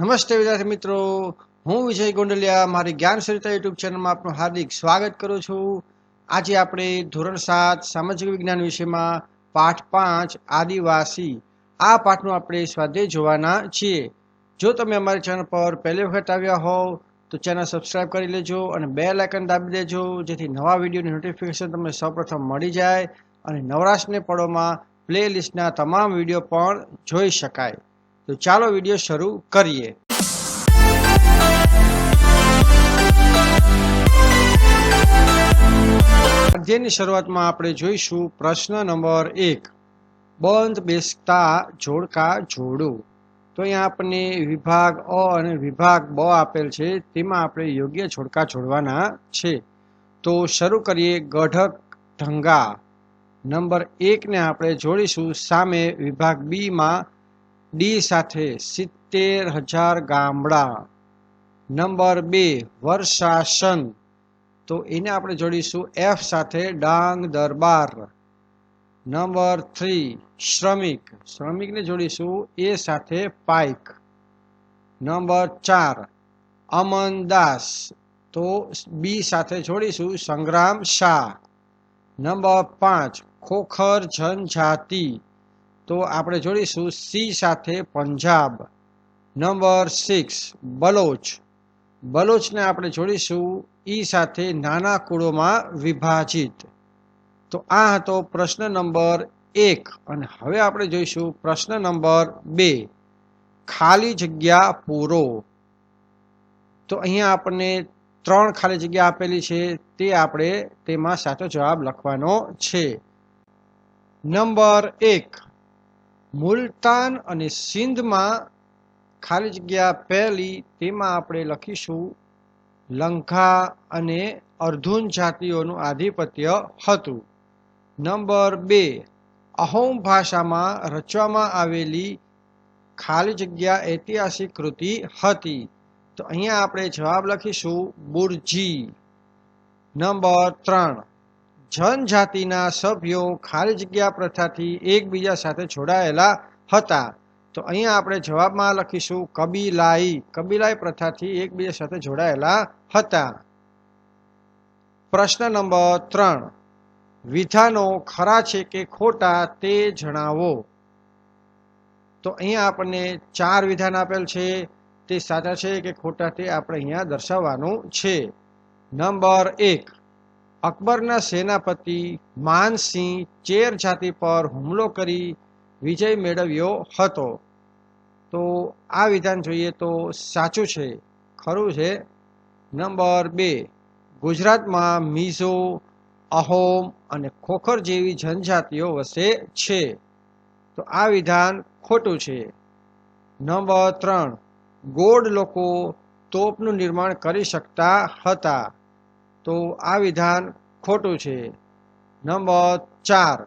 નમસ્તે વિદ્યાર્થી મિત્રો. હું વિજય ગોંડલિયા, મારી જ્ઞાન સરિતા યુટ્યુબ ચેનલમાં આપનું હાર્દિક સ્વાગત કરું છું. આજે આપણે ધોરણ સાત સામાજિક વિજ્ઞાન વિષયમાં પાઠ પાંચ, આદિવાસી. આ પાઠનું આપણે સ્વાધ્યાય જોવાના છીએ. જો તમે અમારી ચેનલ પર પહેલી વખત આવ્યા હોવ, તો ચેનલ સબસ્ક્રાઇબ કરી લેજો અને બે લાઇકન દાબી દેજો, જેથી નવા વિડીયોની નોટિફિકેશન તમને સૌપ્રથમ મળી જાય અને નવરાશને પળોમાં પ્લે લિસ્ટના તમામ વીડિયો પણ જોઈ શકાય. તો ચાલો વીડિયો શરૂ કરીએ. અધ્યયનની શરૂઆતમાં આપણે જોઈશું પ્રશ્ન નંબર એક. બંધ બેસતા જોડકા જોડો. તો અહીંયા આપણને વિભાગ અ અને વિભાગ બ આપેલ છે, તેમાં આપણે યોગ્ય જોડકા જોડવાના છે. તો શરૂ કરીએ ગઢક ઢંગા. નંબર એકને આપણે જોડીશું સામે વિભાગ બીમાં ડી સાથે સિત્તેર હજાર ગામડા. નંબર બે, વર્ષાસન. તો એને આપણે જોડીશું એફ સાથે ડાંગ દરબાર. નંબર થ્રી, શ્રમિક. શ્રમિકને જોડીશું એ સાથે પાઇક. નંબર ચાર અમનદાસ તો બી સાથે જોડીશું સંગ્રામ શાહ. નંબર પાંચ, ખોખર જનજાતિ. તો આપણે જોડીશું સી સાથે પંજાબ. Number six, Baloch. બલોચને આપણે જોડીશું ઈ સાથે નાના કુળોમાં વિભાજિત. તો આ હતો પ્રશ્ન નંબર એક. અને હવે આપણે જોઈશું પ્રશ્ન નંબર બે. ખાલી જગ્યા પૂરો. તો અહીંયા આપણને ત્રણ ખાલી જગ્યા આપેલી છે. તે આપણે તેમાં સાચો જવાબ લખવાનો છે. નંબર એક. મુલતાન અને સિંધમાં ખાલી જગ્યા પહેલી તેમાં આપણે લખીશું લંકા અને અર્ધુન જાતિઓનું આધિપત્ય હતું. નંબર બે, અહોમ ભાષામાં રચવામાં આવેલી ખાલી જગ્યા ઐતિહાસિક કૃતિ હતી. તો અહીંયા આપણે જવાબ લખીશું, બુરજી. નંબર ત્રણ જનજાતિના સભ્યો ખાલી જગ્યા પ્રથાથી એકબીજા સાથે જોડાયેલા હતા. તો અહીંયા આપણે જવાબમાં લખીશું, કબીલાઈ. કબીલાઈ પ્રથાથી એકબીજા સાથે જોડાયેલા હતા. પ્રશ્ન નંબર ત્રણ. વિધાનો ખરા છે કે ખોટા તે જણાવો. તો અહીંયા આપણને ચાર વિધાન આપેલ છે. તે સાચા છે કે ખોટા તે આપણે અહીંયા દર્શાવવાનું છે. નંબર એક. અકબરના સેનાપતિ માનસિંહ ચેર જાતિ પર હુમલો કરી વિજય મેળવ્યો હતો. તો આ વિધાન જોઈએ તો સાચું છે, ખરું છે? નંબર બે, ગુજરાતમાં મીઝો, અહોમ અને ખોખર જેવી જનજાતિઓ વસે છે. તો આ વિધાન ખોટું છે. નંબર ત્રણ, ગોળ લોકો તોપનું નિર્માણ કરી શકતા હતા. તો આ વિધાન ખોટું છે. નંબર ચાર.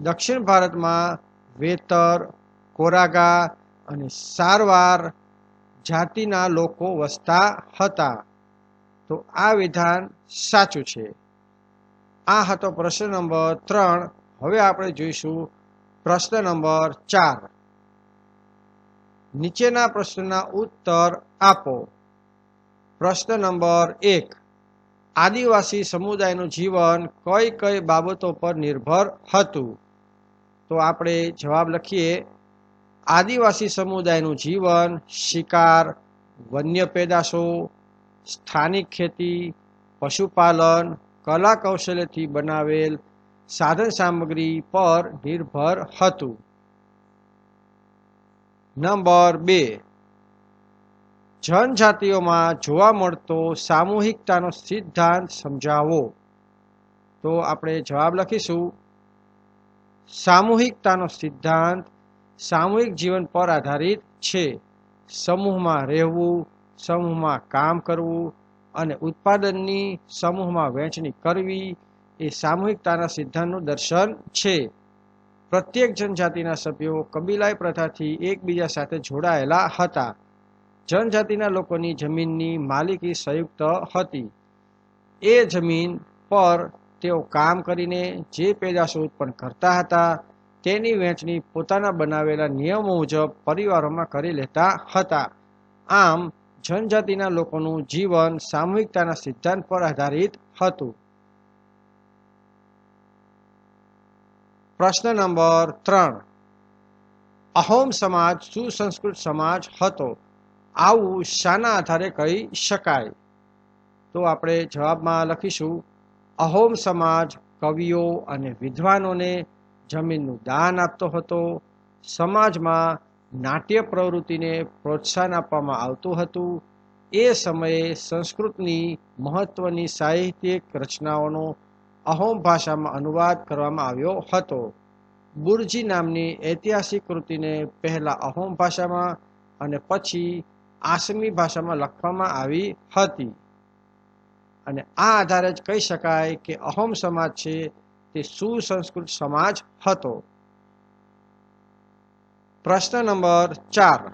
દક્ષિણ ભારતમાં વેતર, કોરાગા અને સારવાર જાતિના લોકો વસતા હતા. તો આ વિધાન સાચું છે. આ હતો પ્રશ્ન નંબર ત્રણ. હવે આપણે જોઈશું પ્રશ્ન નંબર ચાર. નીચેના પ્રશ્નના ઉત્તર આપો. પ્રશ્ન નંબર એક. આદિવાસી સમુદાયનું જીવન કઈ કઈ બાબતો પર નિર્ભર હતું? તો આપણે જવાબ લખીએ, આદિવાસી સમુદાયનું જીવન શિકાર, વન્ય પેદાશો, સ્થાનિક ખેતી, પશુપાલન, કલા કૌશલ્યથી બનાવેલ સાધન સામગ્રી પર નિર્ભર હતું. નંબર બે જનજાતિઓમાં જોવા મળતો સામૂહિકતાનો સિદ્ધાંત સમજાવો. તો આપણે જવાબ લખીશું. સામૂહિકતાનો સિદ્ધાંત સામૂહિક જીવન પર આધારિત છે. સમૂહમાં રહેવું, સમૂહમાં કામ કરવું અને ઉત્પાદનની સમૂહમાં વહેંચણી કરવી એ સામૂહિકતાના સિદ્ધાંતનું દર્શન છે. પ્રત્યેક જનજાતિના સભ્યો કબીલાઈ પ્રથાથી એકબીજા સાથે જોડાયેલા હતા. જનજાતિના લોકોની જમીનની માલિકી સંયુક્ત હતી. એ જમીન પર તેઓ કામ કરીને જે પેદાશો ઉત્પન્ન કરતા હતા, તેની વહેંચણી પોતાના બનાવેલા નિયમો મુજબ પરિવારોમાં કરી લેતા હતા. આમ, જનજાતિના લોકોનું જીવન સામૂહિકતાના સિદ્ધાંત પર આધારિત હતું. પ્રશ્ન નંબર ત્રણ. અહોમ સમાજ સુસંસ્કૃત સમાજ હતો. આવું શાના આધારે કહી શકાય. તો આપણે જવાબમાં લખીશું, અહોમ સમાજ કવિઓ અને વિદ્વાનોને જમીનનું દાન આપતો હતો. સમાજમાં નાટ્ય પ્રવૃત્તિને પ્રોત્સાહન આપવામાં આવતું હતું. એ સમયે સંસ્કૃતની મહત્વની સાહિત્યિક રચનાઓનો અહોમ ભાષામાં અનુવાદ કરવામાં આવ્યો હતો. બુરજી નામની ઐતિહાસિક કૃતિને પહેલા અહોમ ભાષામાં અને પછી આસમી ભાષામાં લખવામાં આવી હતી. અને આ આધારે જ કહી શકાય કે અહોમ સમાજ છે તે સુસંસ્કૃત સમાજ હતો. પ્રશ્ન નંબર ચાર.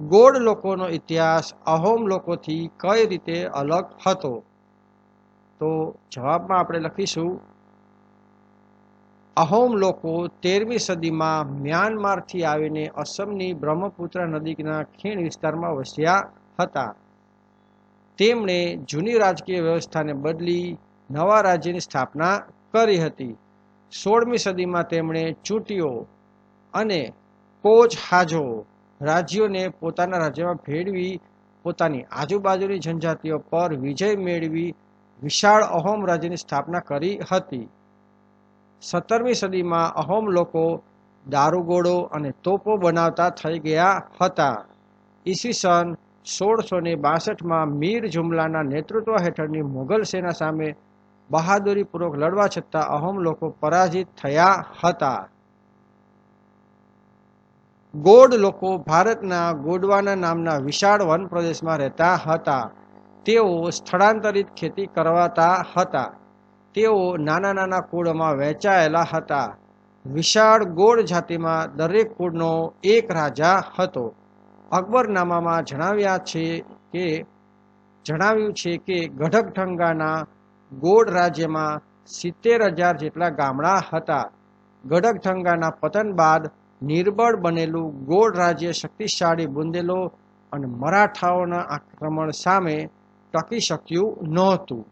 ગોળ લોકોનો ઇતિહાસ અહોમ લોકોથી કઈ રીતે અલગ હતો? તો જવાબમાં આપણે લખીશું અહોમ લોકો તેરમી સદીમાં મ્યાનમારથી આવીને અસમની બ્રહ્મપુત્ર નદીના ખીણ વિસ્તારમાં વસ્યા હતા. તેમણે જૂની રાજકીય વ્યવસ્થાને બદલી નવા રાજ્યની સ્થાપના કરી હતી. સોળમી સદીમાં તેમણે ચૂંટીઓ અને કોચ હાજો રાજ્યોને પોતાના રાજ્યમાં ભેળવી, પોતાની આજુબાજુની જનજાતિઓ પર વિજય મેળવી, વિશાળ અહોમ રાજ્યની સ્થાપના કરી હતી. સત્તરમી સદીમાં અહોમ લોકો દારૂગોળો અને તોપો બનાવતા થઈ ગયા હતા. ઈસવીસન સોળસો ને બાસઠમાં મીર જુમલાના નેતૃત્વ હેઠળની મુઘલ સેના સામે બહાદુરીપૂર્વક લડવા છતાં અહોમ લોકો પરાજિત થયા હતા. ગોડ લોકો ભારતના ગોડવાના નામના વિશાળ વન પ્રદેશમાં રહેતા હતા. તેઓ સ્થળાંતરિત ખેતી કરવાતા હતા. તેઓ નાના નાના કુળમાં વહેંચાયેલા હતા. વિશાળ ગોળ જાતિમાં દરેક કુળનો એક રાજા હતો. અકબરનામામાં જણાવ્યા છે કે, જણાવ્યું છે કે ગઢકઠંગાના ગોળ રાજ્યમાં સિત્તેર હજાર જેટલા ગામડા હતા. ગઢકઠંગાના પતન બાદ નિર્બળ બનેલું ગોળ રાજ્ય શક્તિશાળી બુંદેલો અને મરાઠાઓના આક્રમણ સામે ટકી શક્યું નહોતું.